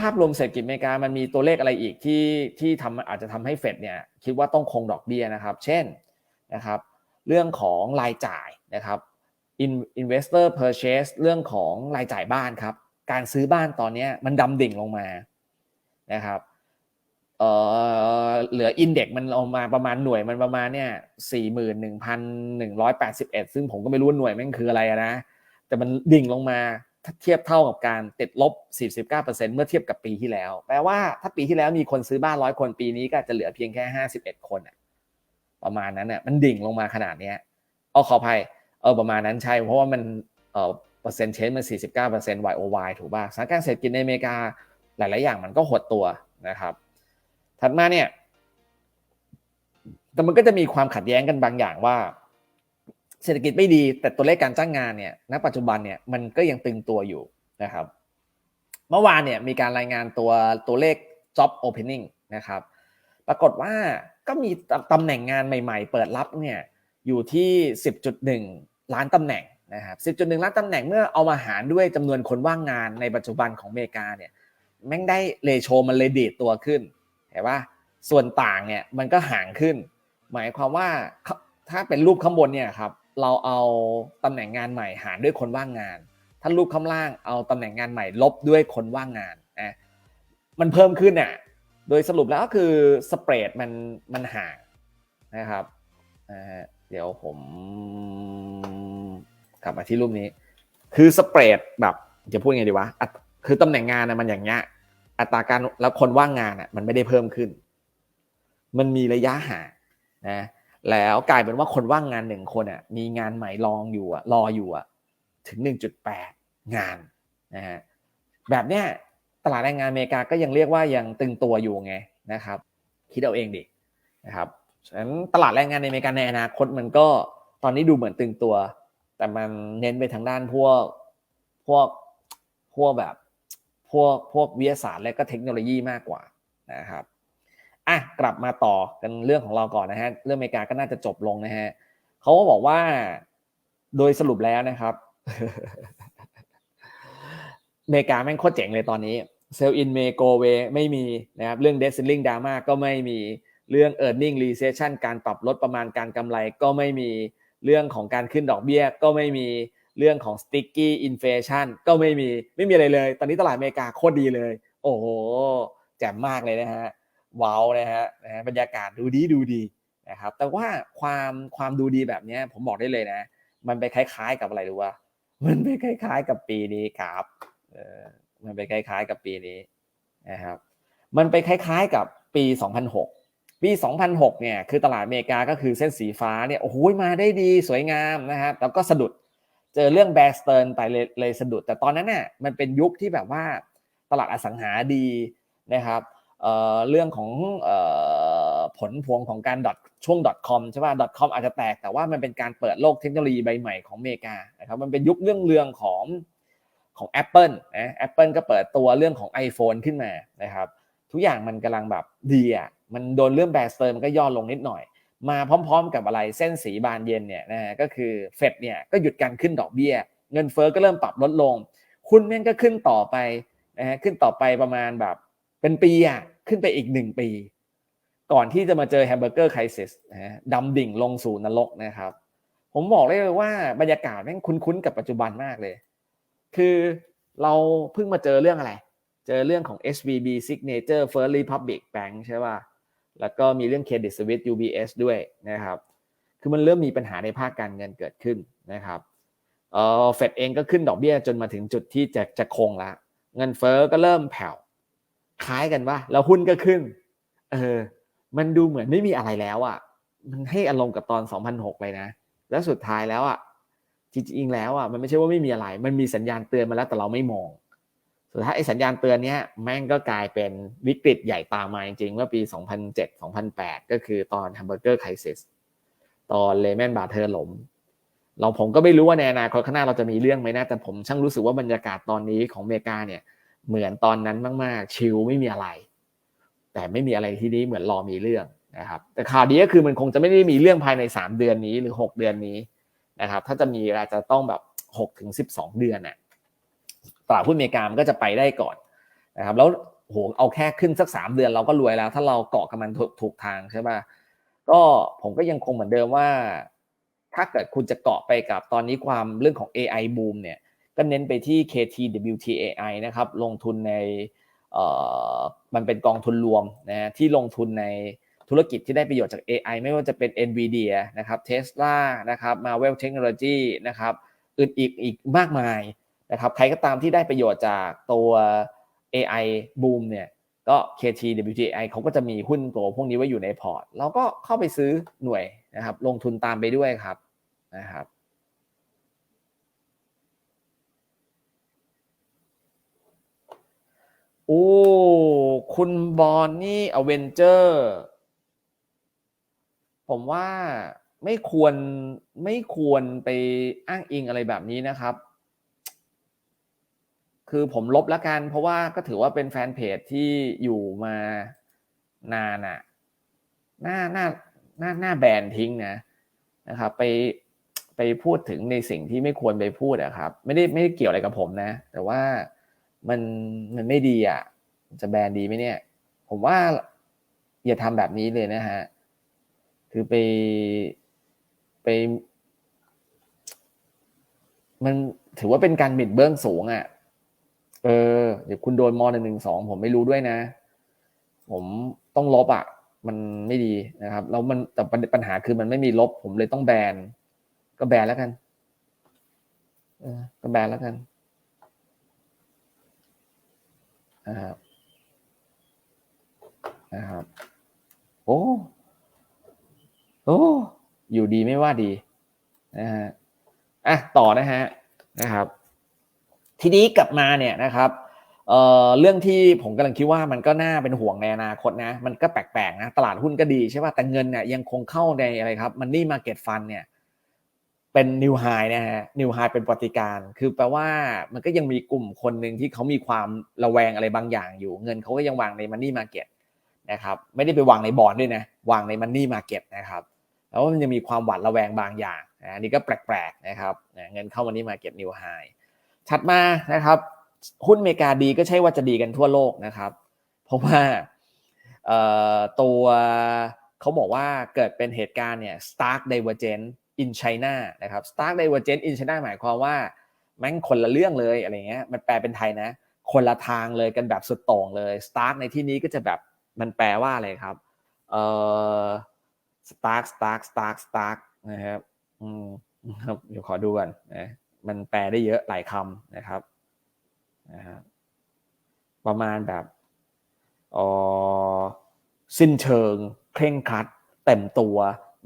ภาพรวมเศรษฐกิจอเมริกามันมีตัวเลขอะไรอีกที่ที่ทำอาจจะทำให้เฟดเนี่ยคิดว่าต้องคงดอกเบี้ยนะครับ เช่นนะครับเรื่องของรายจ่ายนะครับ investor purchase เรื่องของรายจ่ายบ้านครับ การซื้อบ้านตอนนี้มันดำดิ่งลงมานะครับเออเหลืออินเด็กมันลงมาประมาณหน่วยมันประมาณเนี่ยสี่หมื่นหนึ่งพันหนึ่งร้อยแปดสิบเอ็ดซึ่งผมก็ไม่รู้หน่วยแม่งคืออะไรนะ แต่มันดิ่งลงมา เทียบเท่ากับการติดลบ 49%เมื่อเทียบกับปีที่แล้ว แปลว่าถ้าปีที่แล้วมีคนซื้อบ้านร้อยคนปีนี้ก็จะเหลือเพียงแค่ 51 คนประมาณนั้นเนี่ยมันดิ่งลงมาขนาดเนี้ยเอาขออภัยเออประมาณนั้นใช่ เพราะว่ามันเออเปอร์เซ็นต์เชนมัน 49% YOY ถูกป่ะสถานการณ์เศรษฐกิจในอเมริกาหลาย ๆ อย่างมันก็หดตัวนะครับ ถัดมาเนี่ยแต่มันก็จะมีความขัดแย้งกันบางอย่างว่า เศรษฐกิจไม่ดีแต่ตัวเลขการจ้างงานเนี่ยณปัจจุบันเนี่ยมันก็ยังตึงตัวอยู่นะครับ เมื่อวานเนี่ยมีการรายงานตัวตัวเลข job opening นะครับ ปรากฏว่าก็มีตำแหน่งงานใหม่ๆ เปิดรับเนี่ยอยู่ที่ 10.1 ล้านตำแหน่งนะครับ10.1 ล้านตำแหน่งเมื่อเอามาหารด้วยจำนวนคนว่างงานในปัจจุบันของอเมริกาเนี่ยแม่งได้เลโชมันเลยดีดตัวขึ้นเห็นว่าส่วนต่างเนี่ยมันก็ห่างขึ้น หมายความว่าถ้าเป็นรูปข้างบนเนี่ยครับ เราเอาตำแหน่งงานใหม่หารด้วยคนว่างงาน ถ้ารูปข้างล่างเอาตำแหน่งงานใหม่ลบด้วยคนว่างงานนะมันเพิ่มขึ้นอะโดยสรุปแล้วก็คือสเปรดมันมันห่างนะครับเดี๋ยวผมกลับมาที่รูปนี้ คือสเปรดแบบจะพูดไงดีวะคือตำแหน่งงานนะมันอย่างเงี้ยอัตราการแล้วคนว่างงานอะมันไม่ได้เพิ่มขึ้น มันมีระยะห่างนะ แล้วกลายเป็นว่าคนว่างงานหนึ่งคนอะมีงานใหม่รองอยู่อะรออยู่อะถึง 1.8 งานนะฮะแบบเนี้ยตลาดแรงงานอเมริกาก็ยังเรียกว่ายังตึงตัวอยู่ไงนะครับคิดเอาเองดินะครับฉะนั้นตลาดแรงงานในอเมริกาในอนาคตมันก็ตอนนี้ดูเหมือนตึงตัว แต่มันเน้นไปทางด้านพวกพวกพวกแบบพวกพวกวิทยาศาสตร์และก็เทคโนโลยีมากกว่านะครับ อะกลับมาต่อกันเรื่องของเราก่อนนะฮะเรื่องอเมริกาก็น่าจะจบลงนะฮะเขาก็บอกว่าโดยสรุปแล้วนะครับอเมริกาแม่งโคตรเจ๋งเลยตอนนี้เซลล์อินเมโกเวไม่มีนะครับเรื่องเดซิลลิงดราม่าก็ไม่มีเรื่องเออร์เน็งรีเซชชันการปรับลดประมาณการกำไรก็ไม่มีเรื่องของการขึ้นดอกเบี้ย ก็ไม่มีเรื่องของ sticky inflation ก็ไม่มีไม่มีอะไรเลย ตอนนี้ตลาดอเมริกาโคตรดีเลย โอ้โห แจ่มมากเลยนะฮะ ว้าวนะฮะนะบรรยากาศดูดีดูดีนะครับแต่ว่าความความดูดีแบบนี้ผมบอกได้เลยนะ มันไปคล้ายๆกับอะไรรู้ว่ามันไปคล้ายๆกับปีนี้ครับเออมันไปคล้ายๆกับปีนี้นะครับมันไปคล้ายๆกับปี 2006 ปี 2006 เนี่ยคือตลาดอเมริกาก็คือเส้นสีฟ้าเนี่ยโอ้โหมาได้ดีสวยงามนะครับแล้วก็สะดุดเจอเรื่องแบสเติร์นไปเลยเลยสะดุด แต่ตอนนั้นเนี่ยมันเป็นยุคที่แบบว่าตลาดอสังหาดีนะครับ เรื่องของผลพวงของการดอทช่วง .com ใช่ป่ะ .com อาจจะแตกแต่ว่ามันเป็นการเปิดโลกเทคโนโลยีใบใหม่ของอเมริกานะครับมันเป็นยุคเรื่องเรื่องของของ Apple นะ Apple ก็เปิดตัวเรื่องของ iPhone ขึ้นมานะครับทุกอย่างมันกำลังแบบดีอะมันโดนเรื่องแบสเตอร์มันก็ย่อลงนิดหน่อย มาพร้อมๆ กับอะไรเส้นสีบานเย็นเนี่ยนะก็คือเฟดเนี่ยก็หยุดการขึ้นดอกเบี้ย เงินเฟอ้อก็เริ่มปรับลดลง คุณแม่งก็ขึ้นต่อไปนะฮะขึ้นต่อไปประมาณแบบ เป็นปีอะขึ้นไปอีกหนึ่งปี ก่อนที่จะมาเจอแฮมเบอร์เกอร์ไครซิสนะดำดิ่งลงสู่นรกนะครับ ผมบอกได้เลยว่าบรรยากาศแม่งคุ้นๆกับปัจจุบันมากเลย คือเราเพิ่งมาเจอเรื่องอะไร เจอเรื่องของ SVB Signature First Republic Bank ใช่ป่ะ แล้วก็มีเรื่อง Credit Suisse UBS ด้วยนะครับ คือมันเริ่มมีปัญหาในภาคการเงินเกิดขึ้นนะครับเออเฟดเองก็ขึ้นดอกเบี้ยจนมาถึงจุดที่จะจะคงละ เงินเฟอ้อก็เริ่มแผ่ว คล้ายกันว่าแล้วหุ้นก็ขึ้น เออ มันดูเหมือนไม่มีอะไรแล้วอะ่ะ มันให้อารมณ์กับตอน 2006 เลยนะ แล้วสุดท้ายแล้วอะ่ะ จริงๆแล้วอะ่ะ มันไม่ใช่ว่าไม่มีอะไร มันมีสัญญาณเตือนมาแล้วแต่เราไม่มอง สุดท้ายไอ้สัญญาณเตือนเนี้ยแม่งก็กลายเป็นวิกฤตใหญ่ตามมาจริงๆเมื่อปี 2007-2008 ก็คือตอนแฮมเบอร์เกอร์ไครซิสตอนเลแมนบาเทอร์ล้มเราผมก็ไม่รู้ว่าในอนาคตข้างหน้าเราจะมีเรื่องไหมนะแต่ผมช่างรู้สึกว่าบรรยากาศตอนนี้ของอเมริกาเนี่ย เหมือนตอนนั้นมากๆ ชิลไม่มีอะไร แต่ไม่มีอะไรที่นี้เหมือนรอมีเรื่องนะครับ แต่ข่าวดีก็คือมันคงจะไม่ได้มีเรื่องภายใน 3 เดือนนี้หรือ 6 เดือนนี้นะครับ ถ้าจะมีอาจจะต้องแบบ6ถึง12 เดือนน่ะตลาดหุ้นอเมริกามันก็จะไปได้ก่อนนะครับ แล้วโหเอาแค่ขึ้นสักสามเดือนเราก็รวยแล้ว ถ้าเราเกาะกับมันถูกทางใช่ป่ะก็ผมก็ยังคงเหมือนเดิมว่า ถ้าเกิดคุณจะเกาะไปกับตอนนี้ความเรื่องของ AI boom เนี่ย ก็เน้นไปที่ KTWTAI นะครับลงทุนในเอ่อมันเป็นกองทุนรวมนะที่ลงทุนในธุรกิจที่ได้ประโยชน์จาก AI ไม่ว่าจะเป็น NVIDIA นะครับ Tesla นะครับ Marvel Technology นะครับอื่นอีกอีกมากมายนะครับใครก็ตามที่ได้ประโยชน์จากตัว AI boom เนี่ยก็ KTWTI เขาก็จะมีหุ้นตัวพวกนี้ไว้อยู่ในพอร์ต เราก็เข้าไปซื้อหน่วยนะครับลงทุนตามไปด้วยครับนะครับ โอ้ คุณบอลนี่อเวนเจอร์ ผมว่าไม่ควรไม่ควรไปอ้างอิงอะไรแบบนี้นะครับ คือผมลบล้วกัน เพราะว่าก็ถือว่าเป็นแฟนเพจที่อยู่มานานอะหน้าหน้าหน้าหน้าแบนทิ้งนะนะครับ ไปไปพูดถึงในสิ่งที่ไม่ควรไปพูดอะครับ ไม่ได้ไม่ได้เกี่ยวอะไรกับผมนะ แต่ว่า มันมันไม่ดีอะ จะแบนดีไหมเนี่ย ผมว่าอย่าทำแบบนี้เลยนะฮะ คือไปไป มันถือว่าเป็นการบิดเบื้องสูงอะ่ะ เออ เดี๋ยวคุณโดนมหนึ่งหนึ่งสองผมไม่รู้ด้วยนะ ผมต้องลบอะ่ะ มันไม่ดีนะครับ แล้วมันแต่ปัญหาคือมันไม่มีลบ ผมเลยต้องแบน ก็แบนแล้วกัน เออ ก็แบนแล้วกัน นะครับนะครับ โอ้โอ้อยู่ดีไม่ว่าดีนะฮะอะต่อนะฮะนะครับ ทีนี้กลับมาเนี่ยนะครับเอ่อเรื่องที่ผมกำลังคิดว่ามันก็น่าเป็นห่วงในอนาคตนะ มันก็แปลกๆนะ ตลาดหุ้นก็ดีใช่ป่ะแต่เงินเนี่ยยังคงเข้าในอะไรครับมันนี่มาเก็ตฟันเนี่ย เป็นนิวไฮนะฮะนิวไฮเป็นปฏิการคือแปลว่ามันก็ยังมีกลุ่มคนหนึ่งที่เขามีความระแวงอะไรบางอย่างอยู่ เงินเขาก็ยังวางในมันนี่มาเก็ตนะครับไม่ได้ไปวางในบอลด้วยนะวางในมันนี่มาเก็ตนะครับแล้วมันจะมีความหวาดระแวงบางอย่างอันนี้ก็แปลกๆนะครับเงินเข้าวันนี้มาเก็ตนิวไฮถัดมานะครับหุ้นอเมริกาดีก็ใช่ว่าจะดีกันทั่วโลกนะครับ เพราะว่าตัวเขาบอกว่าเกิดเป็นเหตุการณ์เนี่ย Stark Divergence in China นะครับ Stark Divergence in China หมายความว่าแม่งคนละเรื่องเลยอะไรเงี้ยมันแปลเป็นไทยนะ คนละทางเลยกันแบบสุดโต่งเลย Stark ในที่นี้ก็จะแบบมันแปลว่าอะไรครับเอ่อ Stark Stark Stark Stark นะครับอืมครับเดี๋ยวขอดูก่อนนะมันแปลได้เยอะหลายคำนะครับนะฮะประมาณแบบอ๋อสิ้นเชิง เคร่งครัดเต็มตัว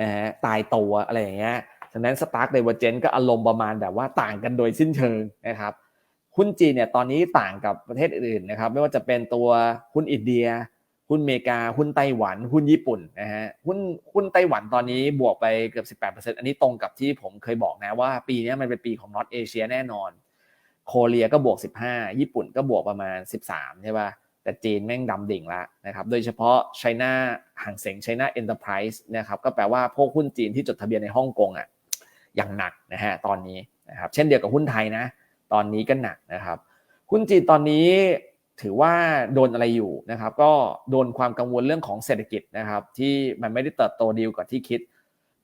นะฮะตายตัวอะไรอย่างเงี้ยฉะนั้นสตาร์กเดเวอร์เจนก็อารมณ์ประมาณแบบว่าต่างกันโดยสิ้นเชิงนะครับหุ้นจีนเนี่ยตอนนี้ต่างกับประเทศอื่นนะครับไม่ว่าจะเป็นตัวหุ้นอินเดีย หุ้นอเมริกา หุ้นไต้หวัน หุ้นญี่ปุ่นนะฮะหุ้นหุ้นไต้หวันตอนนี้บวกไปเกือบ 18%อันนี้ตรงกับที่ผมเคยบอกนะว่าปีนี้มันเป็นปีของนอตเอเชียแน่นอนโคเรียก็บวก 15 ญี่ปุ่นก็บวกประมาณ 13 ใช่ป่ะ แต่จีนแม่งดำดิ่งละนะครับ โดยเฉพาะไชน่าห่างเสงไชน่าเอ็นเตอร์ไพรส์นะครับก็แปลว่าพวกหุ้นจีนที่จดทะเบียนในฮ่องกงอะอย่างหนักนะฮะตอนนี้นะครับเช่นเดียวกับหุ้นไทยนะ ตอนนี้ก็หนักนะครับ หุ้นจีนตอนนี้ถือว่าโดนอะไรอยู่นะครับ ก็โดนความกังวลเรื่องของเศรษฐกิจนะครับ ที่มันไม่ได้เติบโตดีกว่าที่คิด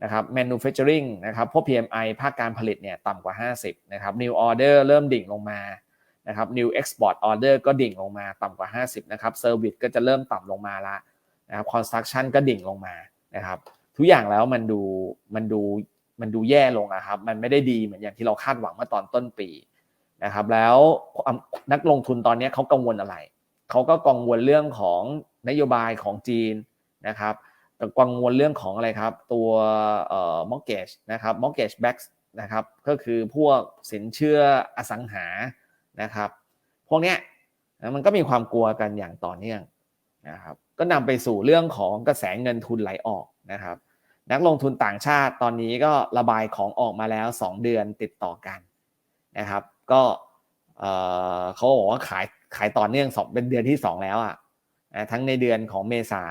นะครับ manufacturing นะครับพวก PMI ภาคการผลิตเนี่ยต่ำกว่า 50นะครับ new order เริ่มดิ่งลงมา นะครับ new export order ก็ดิ่งลงมาต่ำกว่า 50 นะครับ service ก็จะเริ่มต่ำลงมาละนะครับ construction ก็ดิ่งลงมานะครับ ทุกอย่างแล้วมันดูมันดูมันดูแย่ลงนะครับ มันไม่ได้ดีเหมือนอย่างที่เราคาดหวังเมื่อตอนต้นปีนะครับ แล้วนักลงทุนตอนนี้เขากังวลอะไร เขาก็กังวลเรื่องของนโยบายของจีนนะครับกังวลเรื่องของอะไรครับ ตัวเอ่อ mortgage นะครับ mortgage backs นะครับ ก็คือพวกสินเชื่ออสังหา นะครับ พวกเนี้ยมันก็มีความกลัวกันอย่างต่อเนื่องนะครับก็นำไปสู่เรื่องของกระแสเงินทุนไหลออกนะครับ นักลงทุนต่างชาติตอนนี้ก็ระบายของออกมาแล้ว 2 เดือนติดต่อกันนะครับ ก็เขาบอกว่าขายขายต่อเนื่องสองเป็นเดือนที่สองแล้วอะทั้งในเดือนของเมษา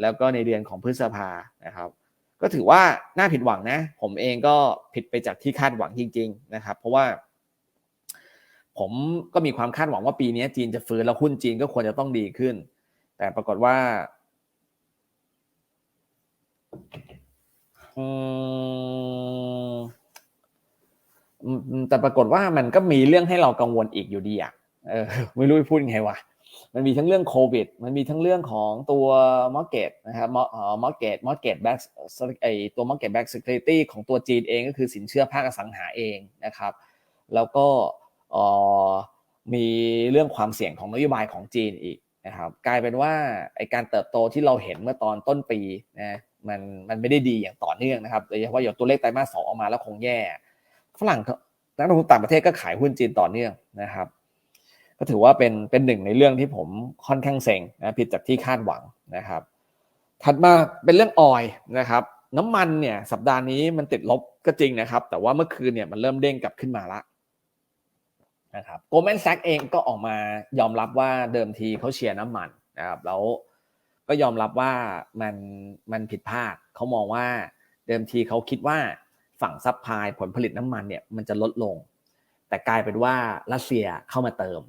แล้วก็ในเดือนของพฤษภานะครับ ก็ถือว่าน่าผิดหวังนะ ผมเองก็ผิดไปจากที่คาดหวังจริง ๆ นะครับ เพราะว่า ผมก็มีความคาดหวังว่าปีนี้จีนจะฟื้นแล้วหุ้นจีนก็ควรจะต้องดีขึ้น แต่ปรากฏว่าแต่ปรากฏว่ามันก็มีเรื่องให้เรากังวลอีกอยู่ดีอะเออไม่รู้จะพูดยังไงวะมันมีทั้งเรื่องโควิด มันมีทั้งเรื่องของตัว market นะครับเอ่อ market market back ไอตัว market back security ของตัวจีนเองก็คือสินเชื่อภาคอสังหาเองนะครับ แล้วก็ มีเรื่องความเสี่ยงของนโยบายของจีนอีกนะครับกลายเป็นว่าไอการเติบโตที่เราเห็นเมื่อตอนต้นปีนะมันมันไม่ได้ดีอย่างต่อเนื่องนะครับโดยเฉพาะอย่างตัวเลขไตรมาสสองออกมาแล้วคงแย่ ฝรั่งนักลงทุนต่างประเทศก็ขายหุ้นจีนต่อเนื่องนะครับ ก็ถือว่าเป็นเป็นหนึ่งในเรื่องที่ผมค่อนข้างเซ็งนะผิดจากที่คาดหวังนะครับ ถัดมาเป็นเรื่องออยนะครับ น้ำมันเนี่ยสัปดาห์นี้มันติดลบก็จริงนะครับ แต่ว่าเมื่อคืนเนี่ยมันเริ่มเด้งกลับขึ้นมาละ นะครับโกลแมนแซกเองก็ออกมายอมรับว่าเดิมทีเขาเชียร์น้ำมันนะครับแล้วก็ยอมรับว่ามันมันผิดพลาดเขามองว่าเดิมทีเขาคิดว่าฝั่งซัพพลายผลผลิตน้ำมันเนี่ยมันจะลดลง แต่กลายเป็นว่ารัสเซียเข้ามาเติม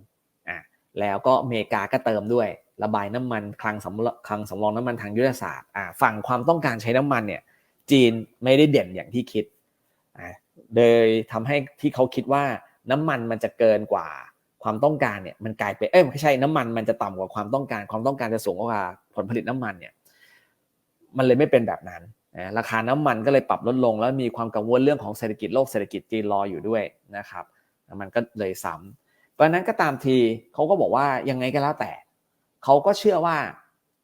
อะแล้วก็อเมริกาก็เติมด้วย ระบายน้ำมันคลังสำคลังสำรองน้ำมันทางยุทธศาสตร์อะฝั่งความต้องการใช้น้ำมันเนี่ยจีนไม่ได้เด่นอย่างที่คิดอะโดยทำให้ที่เขาคิดว่า น้ำมันมันจะเกินกว่าความต้องการเนี่ยมันกลายเป็นเอ้ยไม่ใช่น้ำมันมันจะต่ำกว่าความต้องการ ความต้องการจะสูงกว่าผลผลิตน้ำมันเนี่ยมันเลยไม่เป็นแบบนั้นนะราคาน้ำมันก็เลยปรับลดลง แล้วมีความกังวลเรื่องของเศรษฐกิจโลกเศรษฐกิจจีนรออยู่ด้วยนะครับมันก็เลยซ้ำเพราะนั้นก็ตามทีเขาก็บอกว่ายังไงก็แล้วแต่เขาก็เชื่อว่า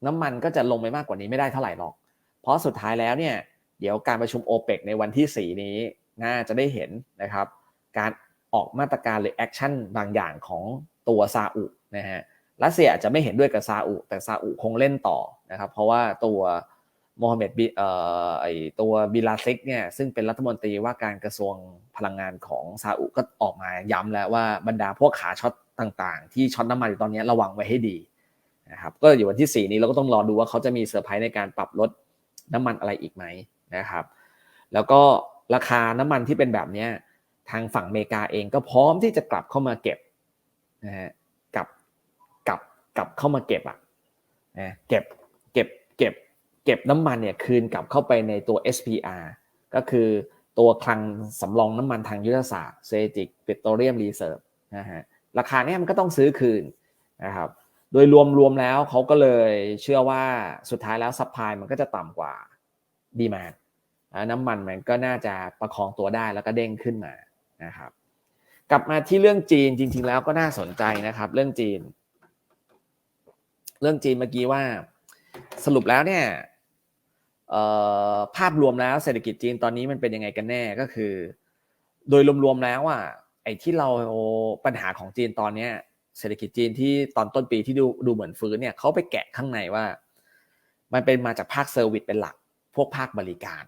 น้ำมันก็จะลงไปมากกว่านี้ไม่ได้เท่าไหร่หรอก เพราะสุดท้ายแล้วเนี่ยเดี๋ยวการประชุมโอเปกในวันที่ 4 นี้น่าจะได้เห็นนะครับการ ออกมาตรการหรือแอคชั่นบางอย่างของตัวซาอุนะฮะรัสเซียอาจจะไม่เห็นด้วยกับซาอุแต่ซาอุคงเล่นต่อนะครับ เพราะว่าตัวโมฮัมเหม็ดบิเอ่อไอตัวบิลาซิกเนี่ยซึ่งเป็นรัฐมนตรีว่าการกระทรวงพลังงานของซาอุก็ออกมาย้ำแล้วว่าบรรดาพวกขาช็อตต่างๆ ที่ช็อตน้ำมันอยู่ตอนนี้ระวังไว้ให้ดีนะครับก็อยู่วันที่ 4 นี้เราก็ต้องรอดูว่าเขาจะมีเซอร์ไพรส์ในการปรับลดน้ำมันอะไรอีกไหมนะครับ แล้วก็ราคาน้ำมันที่เป็นแบบนี้ ทางฝั่งอเมริกาเองก็พร้อมที่จะกลับเข้ามาเก็บนะฮะกลับกลับกลับเข้ามาเก็บอะนะเก็บเก็บเก็บเก็บน้ำมันเนี่ยคืนกลับเข้าไปในตัว SPR ก็คือตัวคลังสำรองน้ำมันทางยุทธศาสตร์ Strategic Petroleum Reserve นะฮะราคาเนี่ยมันก็ต้องซื้อคืนนะครับโดยรวมรวมแล้วเขาก็เลยเชื่อว่าสุดท้ายแล้วซัพพลายมันก็จะต่ำกว่าดีมาน้ำมันมันก็น่าจะประคองตัวได้แล้วก็เด้งขึ้นมา นะครับ กลับมาที่เรื่องจีนจริง ๆ แล้วก็น่าสนใจนะครับ เรื่องจีน เรื่องจีนเมื่อกี้ว่าสรุปแล้วเนี่ยภาพรวมแล้วเศรษฐกิจจีนตอนนี้มันเป็นยังไงกันแน่ก็คือ โดยรวมๆแล้วอะไอ้ที่เราปัญหาของจีนตอนเนี้ยเศรษฐกิจจีนที่ตอนต้นปีที่ดูดูเหมือนฟื้นเนี่ยเขาไปแกะข้างในว่า มันเป็นมาจากภาคเซอร์วิสเป็นหลัก พวกภาคบริการ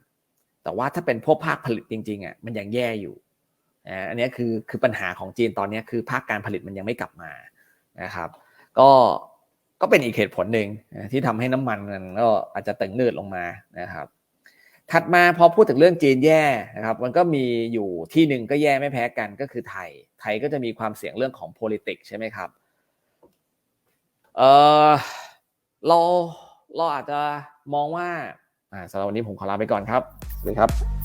แต่ว่าถ้าเป็นพวกภาคผลิตจริงๆอะมันยังแย่อยู่ อันนี้คือคือปัญหาของจีนตอนนี้คือภาคการผลิตมันยังไม่กลับมานะครับก็ก็เป็นอีกเหตุผลหนึ่งที่ทำให้น้ำมันมันก็อาจจะตึงเนืดลงมานะครับ ถัดมาพอพูดถึงเรื่องจีนแย่นะครับ มันก็มีอยู่ที่หนึ่งก็แย่ไม่แพ้กันก็คือไทย ไทยก็จะมีความเสี่ยงเรื่องของ politics ใช่ไหมครับเออเราเราอาจจะมองว่าอ่าสำหรับวันนี้ผมขอลาไปก่อนครับสวัสดีครับ